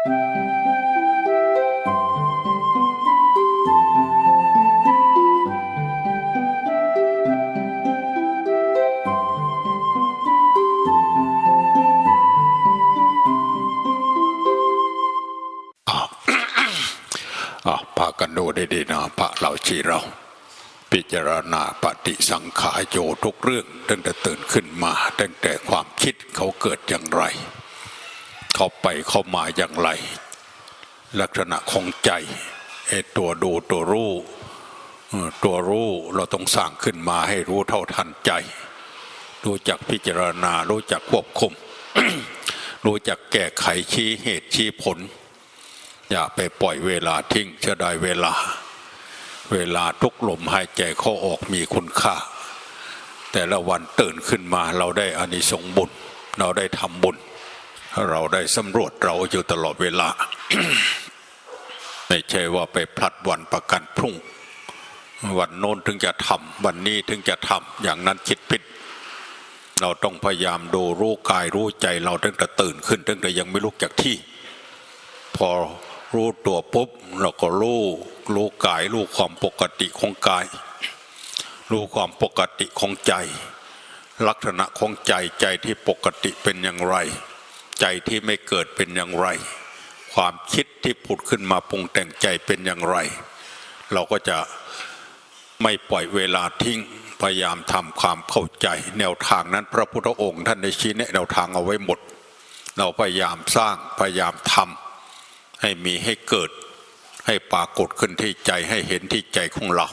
อะพากันดูดีๆนะพระเราชีเรา พิจารณาปฏิสังขารโยทุกเรื่องตั้งแต่ตื่นขึ้นมา ตั้งแต่ความคิดเขาเกิดอย่างไร เขาไปเข้ามาอย่างไร ลักษณะของใจตัวดูตัวรู้ตัวรู้เราต้องสร้างขึ้นมาให้รู้เท่าทันใจ รู้จักพิจารณา รู้จักควบคุม รู้จักแก้ไขชี้เหตุชี้ผล อย่าไปปล่อยเวลาทิ้งเสียดายเวลา เวลาทุกลมหายใจเข้าออกมีคุณค่า แต่ละวันตื่นขึ้นมาเราได้อานิสงส์บุญ เราได้ทำบุญ เราได้สำรวจเราอยู่ตลอดเวลา ไม่ใช่ว่าไปพลัดวันประกันพรุ่ง วันโน้นถึงจะทำวันนี้ถึงจะทำอย่างนั้นคิดผิด เราต้องพยายามดูรู้กายรู้ใจเราตั้งแต่ตื่นขึ้นตั้งแต่ยังไม่ลุกจากที่ พอรู้ตัวปุ๊บเราก็รู้รู้กายรู้ความปกติของกาย รู้ความปกติของใจ ลักษณะของใจใจที่ปกติเป็นอย่างไร ใจที่ไม่เกิดเป็นอย่างไร ความคิดที่ผุดขึ้นมาปรุงแต่งใจเป็นอย่างไร เราก็จะไม่ปล่อยเวลาทิ้งพยายามทำความเข้าใจ แนวทางนั้นพระพุทธองค์ท่านได้ชี้แนะแนวทางเอาไว้หมด เราพยายามสร้างพยายามทำให้มีให้เกิด ให้ปรากฏขึ้นที่ใจให้เห็นที่ใจของเรา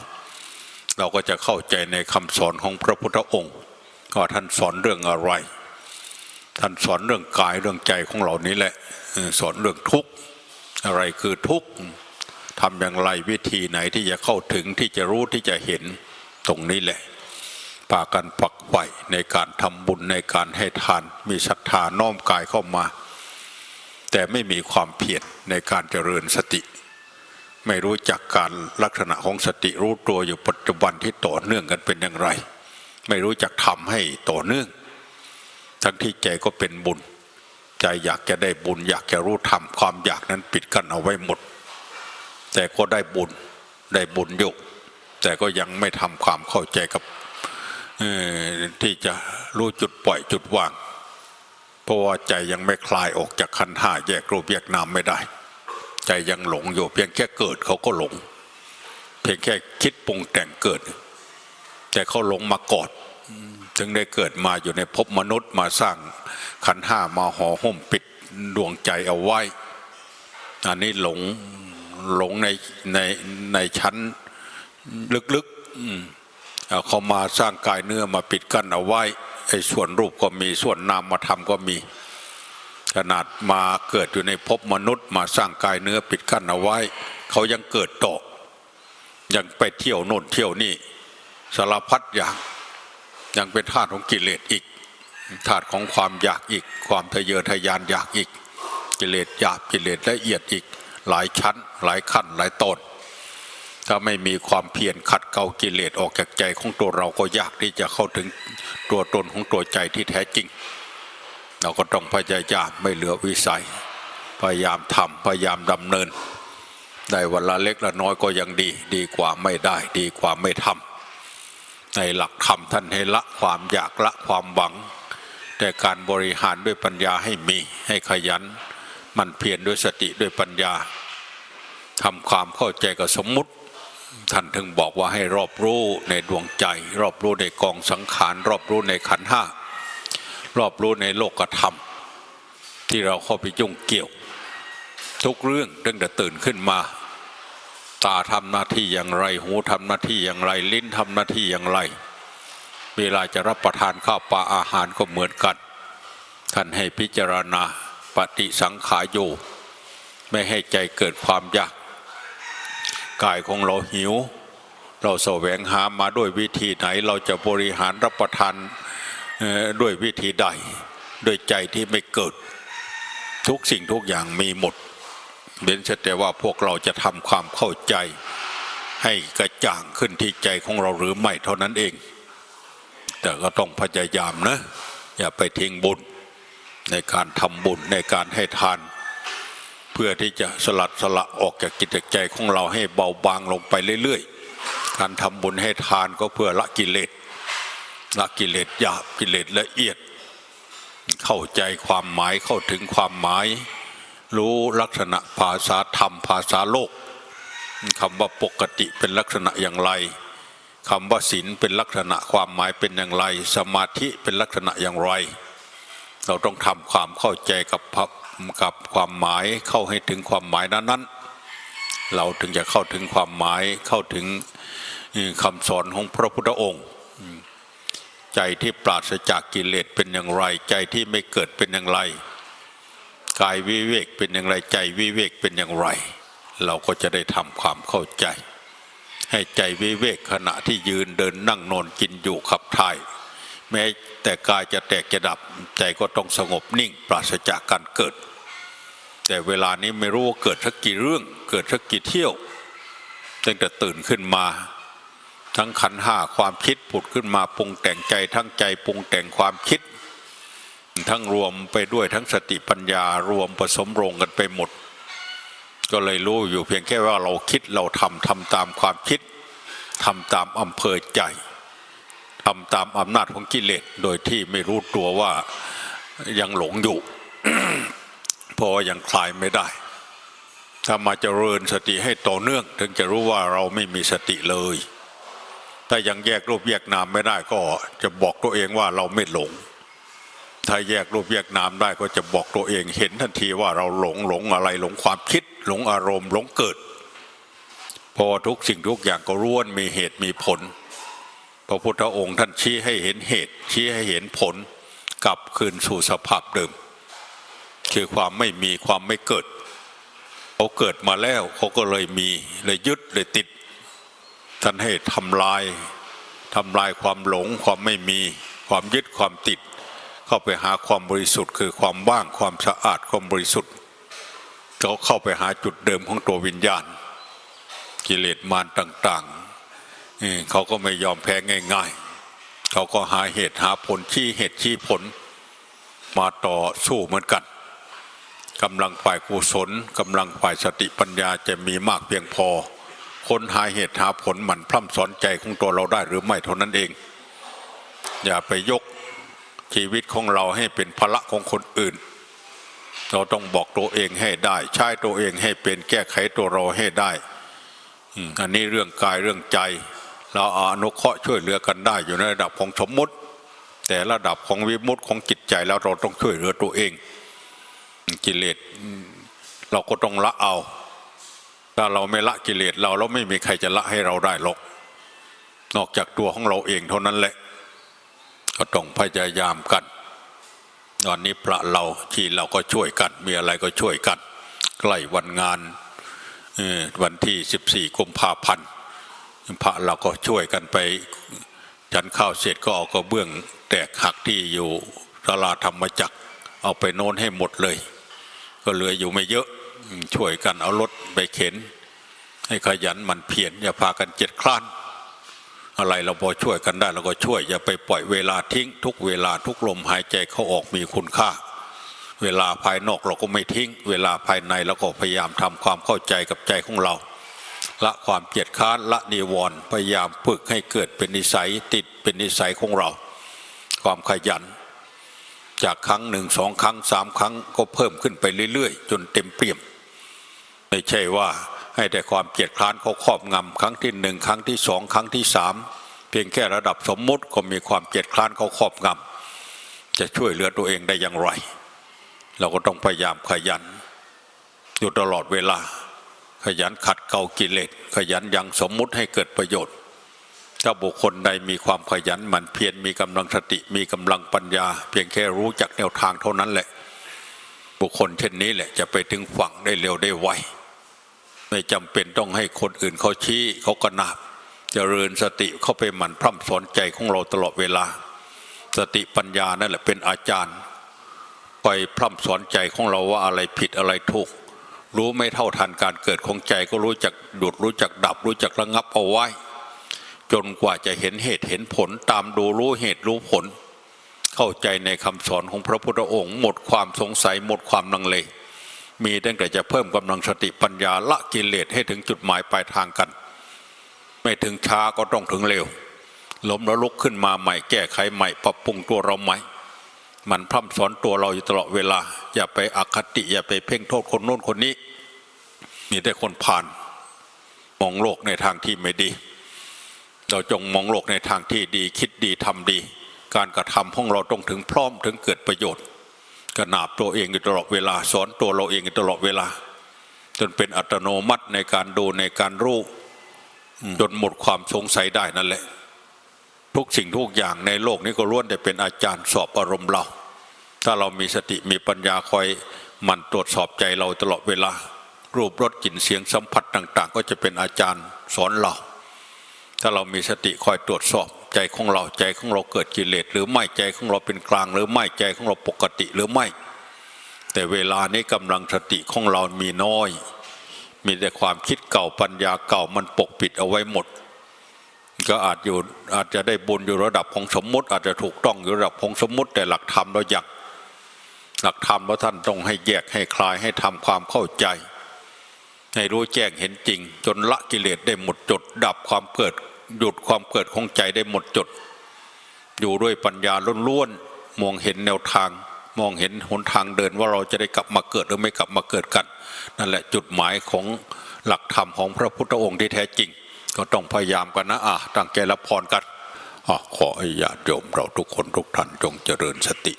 เราก็จะเข้าใจในคำสอนของพระพุทธองค์ว่าท่านสอนเรื่องอะไร ท่านสอนเรื่องกายเรื่องใจของเรานี้แหละสอนเรื่องทุกข์อะไรคือทุกข์ทำอย่างไรวิธีไหนที่จะเข้าถึงที่จะรู้ที่จะเห็นตรงนี้แหละปากันปักไว้ในการทำบุญในการให้ทาน มีศรัทธาน้อมกายเข้ามา แต่ไม่มีความเพียรในการเจริญสติ ไม่รู้จักการลักษณะของสติรู้ตัวอยู่ปัจจุบันที่ต่อเนื่องกันเป็นอย่างไร ไม่รู้จักทำให้ต่อเนื่อง ทั้งที่ใจก็เป็นบุญ ใจอยากจะได้บุญ อยากจะรู้ธรรมความอยากนั้นปิดกั้นเอาไว้หมด แต่ก็ได้บุญได้บุญอยู่แต่ก็ยังไม่ทำความเข้าใจกับที่จะรู้จุดปล่อยจุดวาง เพราะว่าใจยังไม่คลายออกจากขันห้าแยกรูปแยกนามไม่ได้ ใจยังหลงอยู่เพียงแค่เกิดเขาก็หลง เพียงแค่คิดปรุงแต่งเกิด แต่เขาหลงมากอน จึงได้เกิดมาอยู่ในภพมนุษย์มาสร้างขันห้ามาห่อหุ้มปิดดวงใจเอาไว้ อันนี้หลงหลงในในในชั้นลึกๆเอาเขามาสร้างกายเนื้อมาปิดกั้นเอาไว้ไอ้ส่วนรูปก็มีส่วนนามมาทำก็มี ขนาดมาเกิดอยู่ในภพมนุษย์ มาสร้างกายเนื้อปิดกั้นเอาไว้ เขายังเกิดต่อยังไปเที่ยวโน่นเที่ยวนี่สารพัดอย่าง ยังเป็นธาตุของกิเลสอีกธาตุของความอยากอีก ความทะเยอทะยานอยากอีก กิเลสหยาบกิเลสละเอียดอีก หลายชั้น หลายขั้นหลายตอนถ้าไม่มีความเพียรขัดเกลากิเลสออกจากใจของตัวเราก็ยากที่จะเข้าถึงตัวตนของตัวใจที่แท้จริง เราก็ต้องพยายามไม่เหลือวิสัย พยายามทำพยายามดำเนิน ได้วันละเล็กละน้อยก็ยังดี ดีกว่าไม่ได้ ดีกว่าไม่ทำ ในหลักธรรมท่านให้ละความอยากละความหวัง แต่การบริหารด้วยปัญญาให้มีให้ขยัน มันเพียรด้วยสติด้วยปัญญาทำความเข้าใจกับสมมุติ ท่านถึงบอกว่าให้รอบรู้ในดวงใจ รอบรู้ในกองสังขาร รอบรู้ในขันห้ารอบรู้ในโลกธรรม ที่เราเข้าไปยุ่งเกี่ยว ทุกเรื่องตั้งแต่ตื่นขึ้นมา ตาทำหน้าที่อย่างไร หูทำหน้าที่อย่างไร ลิ้นทำหน้าที่อย่างไร เวลาจะรับประทานข้าวปลาอาหารก็เหมือนกัน ท่านให้พิจารณาปฏิสังขารอยู่ไม่ให้ใจเกิดความอยากกายของเราหิว เราแสวงหามาด้วยวิธีไหน เราจะบริหารรับประทานด้วยวิธีใดด้วยใจที่ไม่เกิด ทุกสิ่งทุกอย่างมีหมด เบ้นแต่ว่าพวกเราจะทำความเข้าใจ ให้กระจ่างขึ้นที่ใจของเราหรือไม่เท่านั้นเอง แต่ก็ต้องพยายามนะ อย่าไปทิ้งบุญในการทำบุญในการให้ทาน เพื่อที่จะสลัดสละออกจากจิตใจของเราให้เบาบางลงไปเรื่อยๆ การทำบุญให้ทานก็เพื่อละกิเลสละกิเลสหยาบกิเลสละเอียด เข้าใจความหมายเข้าถึงความหมาย รู้ลักษณะภาษาธรรม ภาษาโลกคำว่าปกติเป็นลักษณะอย่างไรคำว่าศีลเป็นลักษณะความหมายเป็นอย่างไร สมาธิเป็นลักษณะอย่างไร เราต้องทำความเข้าใจกับพกับความหมายเข้าให้ถึงความหมายนั้นๆ เราถึงจะเข้าถึงความหมายเข้าถึงคำสอนของพระพุทธองค์ ใจที่ปราศจากกิเลสเป็นอย่างไร ใจที่ไม่เกิดเป็นอย่างไร กายวิเวกเป็นอย่างไรใจวิเวกเป็นอย่างไร เราก็จะได้ทำความเข้าใจ ให้ใจวิเวกขณะที่ยืนเดินนั่งนอนกินอยู่ขับถ่าย แม้แต่กายจะแตกจะดับ ใจก็ต้องสงบนิ่งปราศจากการเกิด แต่เวลานี้ไม่รู้ว่าเกิดสักกี่เรื่อง เกิดสักกี่เที่ยวตั้งแต่ตื่นขึ้นมาทั้งขันห้าความคิดผุดขึ้นมาปรุงแต่งใจทั้งใจปรุงแต่งความคิด ทั้งรวมไปด้วยทั้งสติปัญญารวมผสมรงกันไปหมด ก็เลยรู้อยู่เพียงแค่ว่าเราคิดเราทำทำตามความคิดทำตามอำเภอใจทำตามอำนาจของกิเลสโดยที่ไม่รู้ตัวว่ายังหลงอยู่เพราะยังคลายไม่ได้ ถ้ามาเจริญสติให้ต่อเนื่อง ถึงจะรู้ว่าเราไม่มีสติเลย ถ้ายังแยกรูปแยกนามไม่ได้ก็จะบอกตัวเองว่าเราไม่หลง ถ้าแยกรูปแยกนามได้ก็จะบอกตัวเองเห็นทันทีว่าเราหลงหลงอะไรหลงความคิด หลงอารมณ์หลงเกิด พอทุกสิ่งทุกอย่างก็ร่วนมีเหตุมีผล พระพุทธองค์ท่านชี้ให้เห็นเหตุ ชี้ให้เห็นผลกลับคืนสู่สภาพเดิม คือความไม่มีความไม่เกิดเขาเกิดมาแล้วเขาก็เลยมีเลยยึดเลยติด ท่านให้ทำลายทำลายความหลงความไม่มีความยึดความติด เข้าไปหาความบริสุทธิ์ คือความว่างความสะอาดความบริสุทธิ์เขาเข้าไปหาจุดเดิมของตัววิญญาณ กิเลสมารต่างๆนี่เขาก็ไม่ยอมแพ้ง่าย ๆ เขาก็หาเหตุหาผลชี้เหตุชี้ผล มาต่อสู้เหมือนกันกำลังฝ่ายกุศลกำลังฝ่ายสติปัญญาจะมีมากเพียงพอ คนหาเหตุหาผลหมันพร่ำสอนใจของตัวเราได้หรือไม่เท่านั้นเอง อย่าไปยก ชีวิตของเราให้เป็นภาระของคนอื่น เราต้องบอกตัวเองให้ได้ ใช้ตัวเองให้เป็นแก้ไขตัวเราให้ได้อือันนี้เรื่องกายเรื่องใจ เราอนุเคราะห์ช่วยเหลือกันได้ อยู่ในระดับของสมมติ แต่ระดับของวิมุตติของจิตใจแล้วเราต้องช่วยเหลือตัวเอง กิเลสเราก็ต้องละเอาถ้าเราไม่ละกิเลสเราแล้วไม่มีใครจะละให้เราได้หรอกนอกจากตัวของเราเองเท่านั้นแหละ ก็ต้องพยายามกัน ตอนนี้พระเราที่เราก็ช่วยกัน มีอะไรก็ช่วยกัน ใกล้วันงานวันที่ 14กุมภาพันธ์พระเราก็ช่วยกันไปฉันข้าวเสร็จก็เอากระเบื้องแตกหักที่อยู่ตลาธรรมจักร เอาไปโน้นให้หมดเลย ก็เหลืออยู่ไม่เยอะช่วยกันเอารถไปเข็น ให้ขยันมันเพียรอย่าพากันเจ็ดคลาน อะไรเราพอช่วยกันได้เราก็ช่วยอย่าไปปล่อยเวลาทิ้ง ทุกเวลาทุกลมหายใจเข้าออกมีคุณค่า เวลาภายนอกเราก็ไม่ทิ้ง เวลาภายในเราก็พยายามทำความเข้าใจกับใจของเรา ละความเกียดค้านละนิวรณ์พยายามฝึกให้เกิดเป็นนิสัยติดเป็นนิสัยของเรา ความขยัน จากครั้งหนึ่งสองครั้งสามครั้งก็เพิ่มขึ้นไปเรื่อย ๆ จนเต็มเปี่ยม ไม่ใช่ว่า ให้แต่ความเกียดคร้านเขาครอบงำครั้งที่หนึ่งครั้งที่สองครั้งที่สามเพียงแค่ระดับสมมุติก็มีความเกียดคร้านเขาครอบงำจะช่วยเหลือตัวเองได้อย่างไร เราก็ต้องพยายามขยัน อยู่ตลอดเวลา ขยันขัดเกลากิเลสขยันยังสมมุติให้เกิดประโยชน์ ถ้าบุคคลใดมีความขยันหมั่นเพียรมีกำลังสติมีกำลังปัญญา เพียงแค่รู้จักแนวทางเท่านั้นแหละ บุคคลเช่นนี้แหละจะไปถึงฝั่งได้เร็วได้ไว ไม่จำเป็นต้องให้คนอื่นเขาชี้เขากระนาบเจริญสติเข้าไปหมั่นพร่ำสอนใจของเราตลอดเวลา สติปัญญานั่นแหละเป็นอาจารย์คอยพร่ำสอนใจของเราว่าอะไรผิดอะไรถูก รู้ไม่เท่าทันการเกิดของใจก็รู้จักดุดรู้จักดับ รู้จักระงับเอาไว้ จนกว่าจะเห็นเหตุเห็นผลตามดูรู้เหตุรู้ผล เข้าใจในคำสอนของพระพุทธองค์ หมดความสงสัยหมดความลังเล มีตั้งแต่จะเพิ่มกำลังสติปัญญาละกิเลสให้ถึงจุดหมายปลายทางกัน ไม่ถึงช้าก็ต้องถึงเร็วล้มแล้วลุกขึ้นมาใหม่แก้ไขใหม่ปรับปรุงตัวเราใหม่ มันพร่ำสอนตัวเราอยู่ตลอดเวลา อย่าไปอคติ อย่าไปเพ่งโทษคนโน้นคนนี้ มีแต่คนผ่าน มองโลกในทางที่ไม่ดี เราจงมองโลกในทางที่ดี คิดดีทำดี การกระทำของเราต้องถึงพร้อมถึงเกิดประโยชน์ กระนาบตัวเองอยู่ตลอดเวลา สอนตัวเราเองอยู่ตลอดเวลา จนเป็นอัตโนมัติในการดูในการรู้จนหมดความสงสัยได้นั่นแหละ ทุกสิ่งทุกอย่างในโลกนี้ก็ล้วนแต่เป็นอาจารย์สอบอารมณ์เรา ถ้าเรามีสติมีปัญญาคอยหมันตรวจสอบใจเราตลอดเวลา รูปรสกลิ่นเสียงสัมผัสต่าง ๆ ก็จะเป็นอาจารย์สอนเรา ถ้าเรามีสติคอยตรวจสอบ ใจของเราใจของเราเกิดกิเลสหรือไม่ใจของเราเป็นกลาง หรือไม่ใจของเราปกติหรือไม่ แต่เวลานี้กำลังสติของเรามีน้อย มีแต่ความคิดเก่าปัญญาเก่ามันปกปิดเอาไว้หมด ก็อาจอยู่อาจจะได้บุญอยู่ระดับของสมมติ อาจจะถูกต้องอยู่ระดับของสมมติแต่หลักธรรมเราอยากหลักธรรมแล้วท่านต้องให้แยกให้คลายให้ทำความเข้าใจ ให้รู้แจ้งเห็นจริง จนละกิเลสได้หมดจดดับความเกิด หยุดความเกิดของใจได้หมดจด อยู่ด้วยปัญญาล้วนๆมองเห็นแนวทาง มองเห็นหนทางเดินว่าเราจะได้กลับมาเกิดหรือไม่กลับมาเกิดกัน นั่นแหละจุดหมายของหลักธรรมของพระพุทธองค์ที่แท้จริง ก็ต้องพยายามกันนะอะตั้งใจรับพรกันอขอให้ญาติโยมเราทุกคนทุกท่านจงเจริญสติ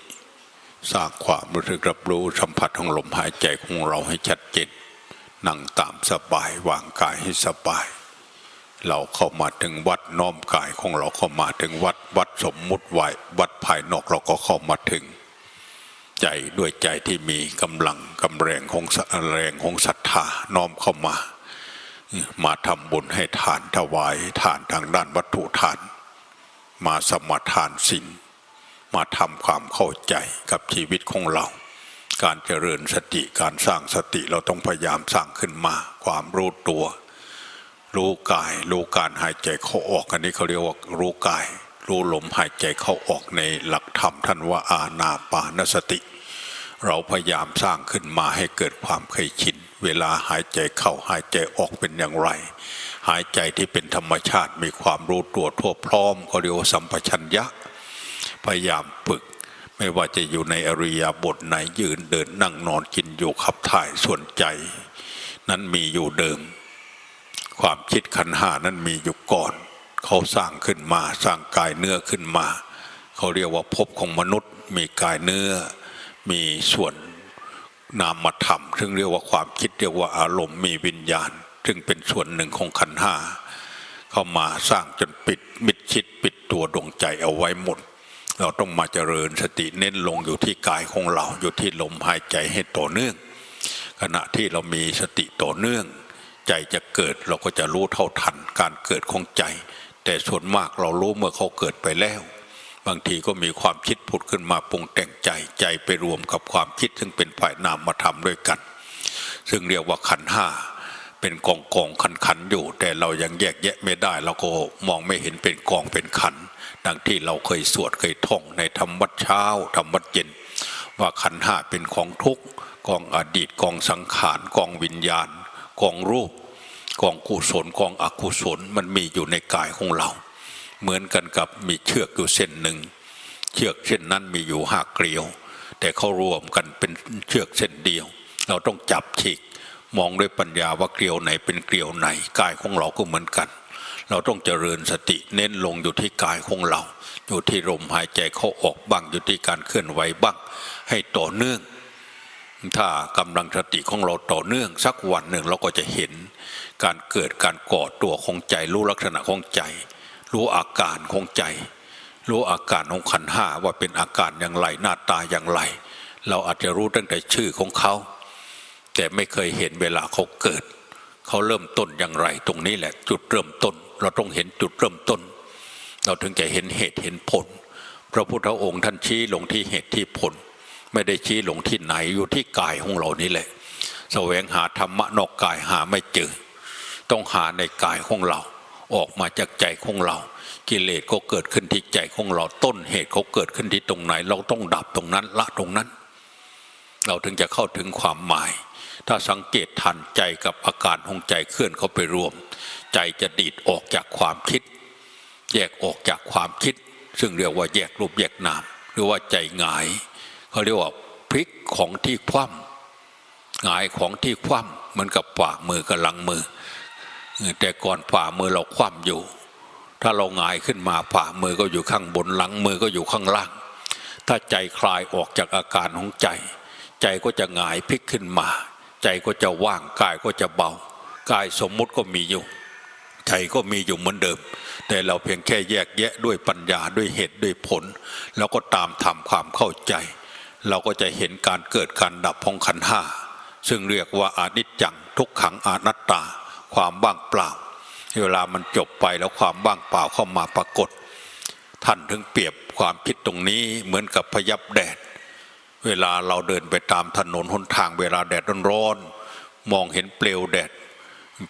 สร้างความรู้สึกรับรู้สัมผัสของลมหายใจของเราให้ชัดเจนนั่งตามสบายวางกายให้สบาย เราเข้ามาถึงวัดน้อมกายของเราเข้ามาถึงวัดวัดสมมุติไว้วัดภายนอกเราก็เข้ามาถึง ใจด้วยใจที่มีกำลังกำแรงของแรงของศรัทธาน้อมเข้ามา มาทำบุญให้ทานถวายทานทางด้านวัตถุทาน มาสมาทานศีลมาทำความเข้าใจกับชีวิตของเรา การเจริญสติการสร้างสติเราต้องพยายามสร้างขึ้นมา ความรู้ตัว รู้กาย รู้การหายใจเข้าออกอันนี้เขาเรียกว่ารู้กาย รู้ลมหายใจเข้าออกในหลักธรรมท่านว่าอาณาปานสติ เราพยายามสร้างขึ้นมาให้เกิดความเคยชินเวลาหายใจเข้าหายใจออกเป็นอย่างไร หายใจที่เป็นธรรมชาติมีความรู้ตัวทั่วพร้อมเขาเรียกว่าสัมปชัญญะ พยายามฝึกไม่ว่าจะอยู่ในอริยบทไหนยืนเดินนั่งนอนกินอยู่ขับถ่ายส่วนใจ นั้นมีอยู่เดิม ความคิดขันห้านั้นมีอยู่ก่อน เขาสร้างขึ้นมาสร้างกายเนื้อขึ้นมา เขาเรียกว่าภพของมนุษย์ มีกายเนื้อ มีส่วนนามธรรมซึ่งเรียกว่าความคิดเรียกว่าอารมณ์มีวิญญาณ ซึ่งเป็นส่วนหนึ่งของขันห้าเข้ามาสร้างจนปิดมิดชิดปิดตัวดวงใจเอาไว้หมด เราต้องมาเจริญสติเน้นลงอยู่ที่กายของเราอยู่ที่ลมหายใจให้ต่อเนื่อง ขณะที่เรามีสติต่อเนื่อง ใจจะเกิดเราก็จะรู้เท่าทันการเกิดของใจ แต่ส่วนมากเรารู้เมื่อเขาเกิดไปแล้ว บางทีก็มีความคิดผุดขึ้นมาปรุงแต่งใจใจไปรวมกับความคิดซึ่งเป็นฝ่ายนามมาทำด้วยกัน ซึ่งเรียกว่าขันห้าเป็นกองกองขันขันอยู่ แต่เรายังแยกแยะไม่ได้เราก็มองไม่เห็นเป็นกองเป็นขัน ดังที่เราเคยสวดเคยท่องในธรรมวัดเช้าธรรมวัดเย็น ว่าขันห้าเป็นของทุกข์กองอดีตกองสังขารกองวิญญาณ กองรูปกองกุศลกองอกุศลมันมีอยู่ในกายของเรา เหมือนกันกับมีเชือกอยู่เส้นหนึ่ง เชือกเส้นนั้นมีอยู่ห้าเกลียว แต่เขารวมกันเป็นเชือกเส้นเดียว เราต้องจับฉีกมองด้วยปัญญาว่าเกลียวไหนเป็นเกลียวไหนกายของเราก็เหมือนกัน เราต้องเจริญสติเน้นลงอยู่ที่กายของเรา อยู่ที่ลมหายใจเข้าออกบ้างอยู่ที่การเคลื่อนไหวบ้าง ให้ต่อเนื่อง ถ้ากำลังสติของเราต่อเนื่องสักวันหนึ่งเราก็จะเห็น การเกิดการก่อตัวของใจ รู้ลักษณะของใจ รู้อาการของใจ รู้อาการของขันห้าว่าเป็นอาการอย่างไรหน้าตาอย่างไร เราอาจจะรู้ตั้งแต่ชื่อของเขา แต่ไม่เคยเห็นเวลาเขาเกิด เขาเริ่มต้นอย่างไร ตรงนี้แหละจุดเริ่มต้น เราต้องเห็นจุดเริ่มต้น เราถึงจะเห็นเหตุเห็นผล พระพุทธองค์ท่านชี้ลงที่เหตุที่ผล ไม่ได้ชี้หลงที่ไหนอยู่ที่กายของเรานี่แหละแสวงหาธรรมะนอกกายหาไม่เจอ ต้องหาในกายของเรา ออกมาจากใจของเรา กิเลสก็เกิดขึ้นที่ใจของเราต้นเหตุเขาเกิดขึ้นที่ตรงไหน เราต้องดับตรงนั้นละตรงนั้น เราถึงจะเข้าถึงความหมาย ถ้าสังเกตทันใจกับอาการของใจเคลื่อนเข้าไปรวม ใจจะดีดออกจากความคิด แยกออกจากความคิด ซึ่งเรียกว่าแยกรูปแยกนาม หรือว่าใจหงาย เขาเรียกว่าพลิกของที่คว่ำหงายของที่คว่ำเหมือนกับฝ่ามือกับหลังมือ แต่ก่อนฝ่ามือเราคว่ำอยู่ ถ้าเราหงายขึ้นมาฝ่ามือก็อยู่ข้างบนหลังมือก็อยู่ข้างล่าง ถ้าใจคลายออกจากอาการของใจ ใจก็จะหงายพลิกขึ้นมา ใจก็จะว่างกายก็จะเบากายสมมุติก็มีอยู่ ใจก็มีอยู่เหมือนเดิม แต่เราเพียงแค่แยกแยะด้วยปัญญาด้วยเหตุด้วยผล แล้วก็ตามทำความเข้าใจ เราก็จะเห็นการเกิดการดับของขันห้าซึ่งเรียกว่าอานิจจังทุกขังอนัตตา ความว่างเปล่า เวลามันจบไปแล้วความว่างเปล่าเข้ามาปรากฏ ท่านถึงเปรียบความคิดตรงนี้เหมือนกับพยับแดด เวลาเราเดินไปตามถนนหนทางเวลาแดดร้อนๆมองเห็นเปลวแดด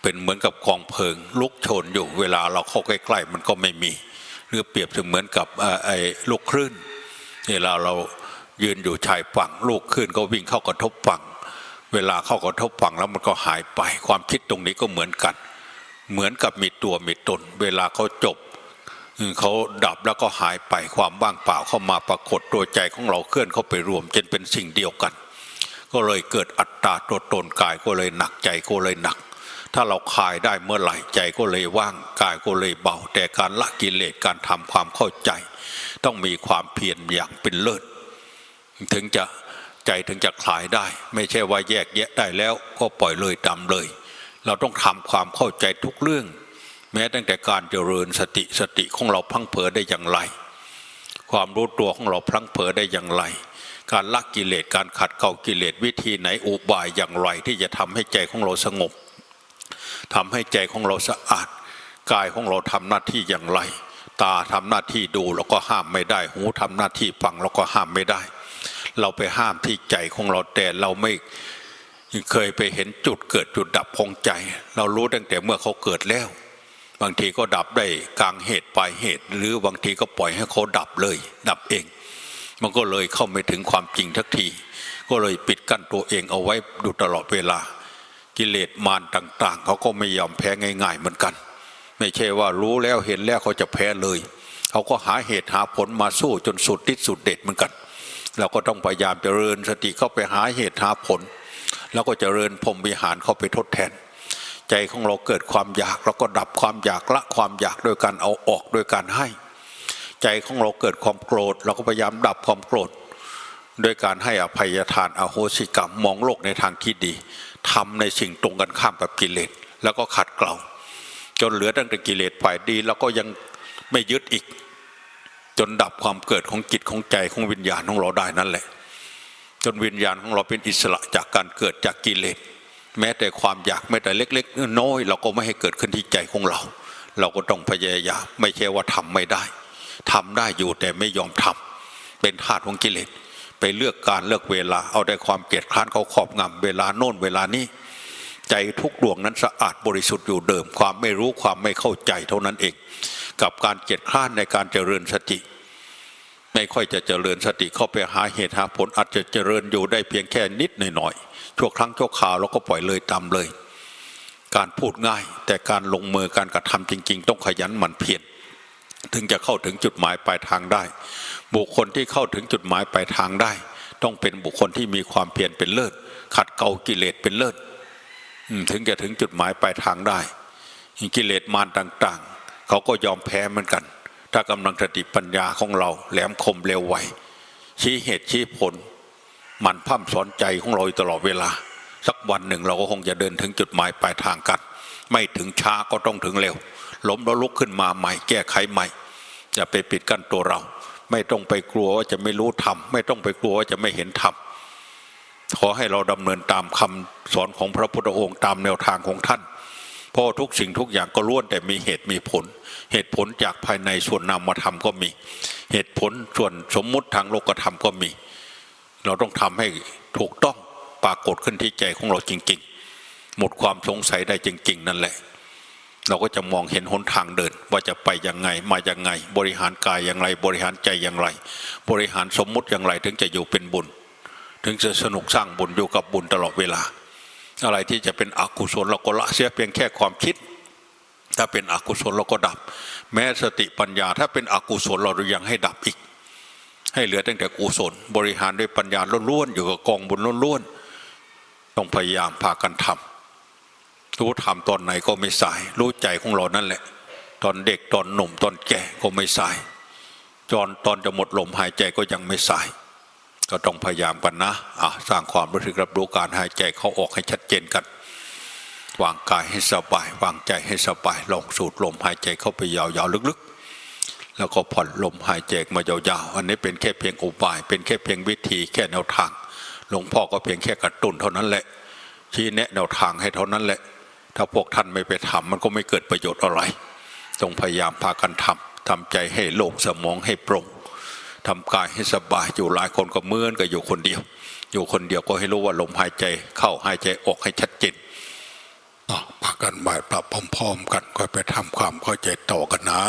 เป็นเหมือนกับกองเพลิง ลุกโชนอยู่ เวลาเราเข้าใกล้ๆมันก็ไม่มี หรือเปรียบเสมือนกับไอ้ลูกคลื่นเวลาเรา ยืนอยู่ชายฝั่งลูกคลื่นก็วิ่งเข้ากระทบฝั่ง เวลาเข้ากระทบฝั่งแล้วมันก็หายไป ความคิดตรงนี้ก็เหมือนกัน เหมือนกับมีตัวมีตน เวลาเขาจบเขาดับแล้วก็หายไปความว่างเปล่าเข้ามาปรากฏตัวใจของเราเคลื่อนเข้าไปรวมจนเป็นสิ่งเดียวกัน ก็เลยเกิดอัตตาตัวตนกายก็เลยหนักใจก็เลยหนัก ถ้าเราคลายได้เมื่อไหร่ใจก็เลยว่างกายก็เลยเบา แต่การละกิเลสการทำความเข้าใจ ต้องมีความเพียรอย่างเป็นเลิศ ถึงจะใจถึงจะคลายได้ ไม่ใช่ว่าแยกแยะได้แล้วก็ปล่อยเลยตามเลย เราต้องทำความเข้าใจทุกเรื่อง แม้ตั้งแต่การเจริญสติสติของเราพลังเผลอได้อย่างไร ความรู้ตัวของเราพลังเผลอได้อย่างไร การละกิเลสการขัดเกลากิเลสวิธีไหนอุบายอย่างไร ที่จะทำให้ใจของเราสงบทำให้ใจของเราสะอาดกายของเราทำหน้าที่อย่างไร ตาทำหน้าที่ดูแล้วก็ห้ามไม่ได้ หูทำหน้าที่ฟังแล้วก็ห้ามไม่ได้ เราไปห้ามที่ใจของเราแต่เราไม่เคยไปเห็นจุดเกิดจุดดับของใจ เรารู้ตั้งแต่เมื่อเขาเกิดแล้ว บางทีก็ดับได้กลางเหตุปลายเหตุ หรือบางทีก็ปล่อยให้เขาดับเลย ดับเอง มันก็เลยเข้าไม่ถึงความจริงทักที ก็เลยปิดกั้นตัวเองเอาไว้ดูตลอดเวลา กิเลสมารต่าง ๆเขาก็ไม่ยอมแพ้ง่าย ๆ เหมือนกัน ไม่ใช่ว่ารู้แล้วเห็นแล้วเขาจะแพ้เลย เขาก็หาเหตุหาผลมาสู้จนสุดที่สุดเด็ดเหมือนกันเเราก็ต้องพยายามเจริญสติเข้าไปหาเหตุหาผล แล้วก็เจริญพรมวิหารเข้าไปทดแทน ใจของเราเกิดความอยากเราก็ดับความอยากละความอยากโดยการเอาออกโดยการให้ ใจของเราเกิดความโกรธ เราก็พยายามดับความโกรธ โดยการให้อภัยทานอโหสิกรรมมองโลกในทางที่ดีทำในสิ่งตรงกันข้ามกับกิเลสแล้วก็ขัดเกลาจนเหลือตั้งแต่กิเลสฝ่ายดี แล้วก็ยังไม่ยึดอีก จนดับความเกิดของจิตของใจของวิญญาณของเราได้นั่นแหละ จนวิญญาณของเราเป็นอิสระจากการเกิดจากกิเลสแม้แต่ความอยากแม้แต่เล็ก ๆ น้อยเราก็ไม่ให้เกิดขึ้นที่ใจของเรา เราก็ต้องพยายามไม่ใช่ว่าทำไม่ได้ทำได้อยู่แต่ไม่ยอมทำเป็นทาสของกิเลสไปเลือกการเลือกเวลาเอาได้ความเกลียดคร้านเขาครอบงำเวลาโน่นเวลานี้ ใจทุกดวงนั้นสะอาดบริสุทธิ์อยู่เดิม ความไม่รู้ความไม่เข้าใจเท่านั้นเอง กับการเกียดคร้านในการเจริญสติ ไม่ค่อยจะเจริญสติเข้าไปหาเหตุหาผลอาจจะเจริญอยู่ได้เพียงแค่นิดหน่อยๆชั่วครั้งชั่วคราวแล้วก็ปล่อยเลยตามเลย การพูดง่ายแต่การลงมือการกระทำจริง ๆ ต้องขยันหมั่นเพียรถึงจะเข้าถึงจุดหมายปลายทางได้ บุคคลที่เข้าถึงจุดหมายปลายทางได้ ต้องเป็นบุคคลที่มีความเพียรเป็นเลิศ ขัดเกลากิเลสเป็นเลิศถึงจะถึงจุดหมายปลายทางได้กิเลสมารต่าง ๆ เขาก็ยอมแพ้เหมือนกัน ถ้ากำลังสติปัญญาของเราแหลมคมเร็วไวชี้เหตุชี้ผล มันพร่ำสอนใจของเราตลอดเวลา สักวันหนึ่งเราก็คงจะเดินถึงจุดหมายปลายทางกัน ไม่ถึงช้าก็ต้องถึงเร็วล้มแล้วลุกขึ้นมาใหม่แก้ไขใหม่ จะไปปิดกั้นตัวเรา ไม่ต้องไปกลัวว่าจะไม่รู้ธรรมไม่ต้องไปกลัวว่าจะไม่เห็นธรรมขอให้เราดำเนินตามคำสอนของพระพุทธองค์ตามแนวทางของท่าน เพราะทุกสิ่งทุกอย่างก็ล้วนแต่มีเหตุมีผล เหตุผลจากภายในส่วนนามธรรมก็มี เหตุผลส่วนสมมุติทางโลกธรรมก็มี เราต้องทำให้ถูกต้องปรากฏขึ้นที่ใจของเราจริง ๆ หมดความสงสัยได้จริง ๆ นั่นแหละ เราก็จะมองเห็นหนทางเดิน ว่าจะไปยังไงมาอยังไง บริหารกายอย่างไร บริหารใจอย่างไร บริหารสมมุติอย่างไรถึงจะอยู่เป็นบุญ ถึงจะสนุกสร้างบุญอยู่กับบุญตลอดเวลา อะไรที่จะเป็นอกุศลเราก็ละเสียเพียงแค่ความคิด ถ้าเป็นอกุศลเราก็ดับ แม้สติปัญญา ถ้าเป็นอกุศลเรายังให้ดับอีก ให้เหลือตั้งแต่กุศล บริหารด้วยปัญญาล้วนๆอยู่กับกองบุญล้วนๆต้องพยายามพากันทำรู้ทำตอนไหนก็ไม่สาย รู้ใจของเรานั่นแหละ ตอนเด็กตอนหนุ่มตอนแก่ก็ไม่สายจอนตอนจะหมดลมหายใจก็ยังไม่สาย ก็ต้องพยายามกันนะอะสร้างความรู้สึกรับรู้การหายใจเข้าออกให้ชัดเจนกัน วางกายให้สบาย วางใจให้สบาย ลองสูดลมหายใจเข้าไปยาวๆลึกๆ แล้วก็ผ่อนลมหายใจมายาวๆ อันนี้เป็นแค่เพียงอุบาย เป็นแค่เพียงวิธีแค่แนวทาง หลวงพ่อก็เพียงแค่กระตุ้นเท่านั้นแหละ ชี้แนะแนวทางให้เท่านั้นแหละ ถ้าพวกท่านไม่ไปทำมันก็ไม่เกิดประโยชน์อะไร ต้องพยายามพากันทำทำใจให้โล่งสมองให้โปร่ง ทำกายให้สบายอยู่หลายคนก็เหมือนกับอยู่คนเดียว อยู่คนเดียวก็ให้รู้ว่าลมหายใจเข้าหายใจออกให้ชัดเจนพากันบ่ายปรับพร้อมๆกันก็ไปทำความเข้าใจต่อกันนะ